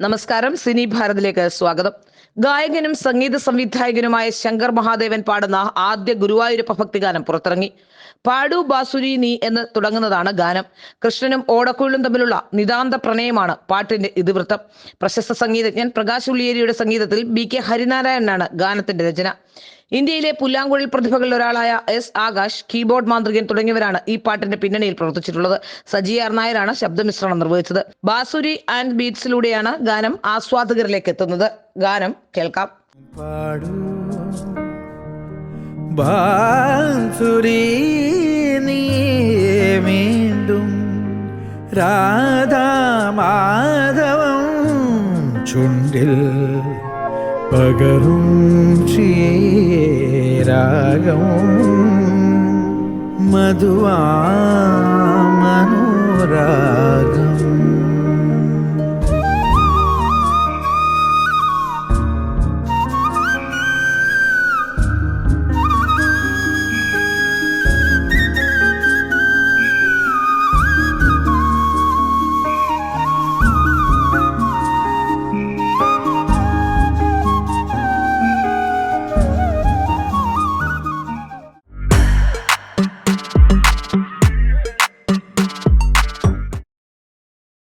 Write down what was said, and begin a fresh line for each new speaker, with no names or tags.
നമസ്കാരം. സിനി ഭാരതിലേക്ക് സ്വാഗതം. ഗായകനും സംഗീത സംവിധായകനുമായ ശങ്കർ മഹാദേവൻ പാടുന്ന ആദ്യ ഗുരുവായൂരപ്പ ഭക്തിഗാനം പുറത്തിറങ്ങി. പാടു ബാസുരി നീ എന്ന് തുടങ്ങുന്നതാണ് ഗാനം. കൃഷ്ണനും ഓടക്കുഴലും തമ്മിലുള്ള നിതാന്ത പ്രണയമാണ് പാട്ടിന്റെ ഇതിവൃത്തം. പ്രശസ്ത സംഗീതജ്ഞൻ പ്രകാശ് ഉള്ളിയേരിയുടെ സംഗീതത്തിൽ ബി കെ ഹരിനാരായണനാണ് ഗാനത്തിന്റെ രചന. ഇന്ത്യയിലെ പുല്ലാങ്കുഴൽ പ്രതിഭകളിൽ ഒരാളായ എസ് ആകാശ് കീബോർഡ് മാന്ത്രികൻ തുടങ്ങിയവരാണ് ഈ പാട്ടിന്റെ പിന്നണിയിൽ പ്രവർത്തിച്ചിട്ടുള്ളത്. സജി ആർ നായരാണ് ശബ്ദമിശ്രണം നിർവഹിച്ചത്. ബാസുരി ആൻഡ് ബീറ്റ്സിലൂടെയാണ് ഗാനം ആസ്വാദകരിലേക്ക് എത്തുന്നത്. ഗാനം കേൾക്കാം.
വീണ്ടും രാധാമാധവം ചുണ്ടിൽ പകരും ശ്രീരാഗം മധുവാ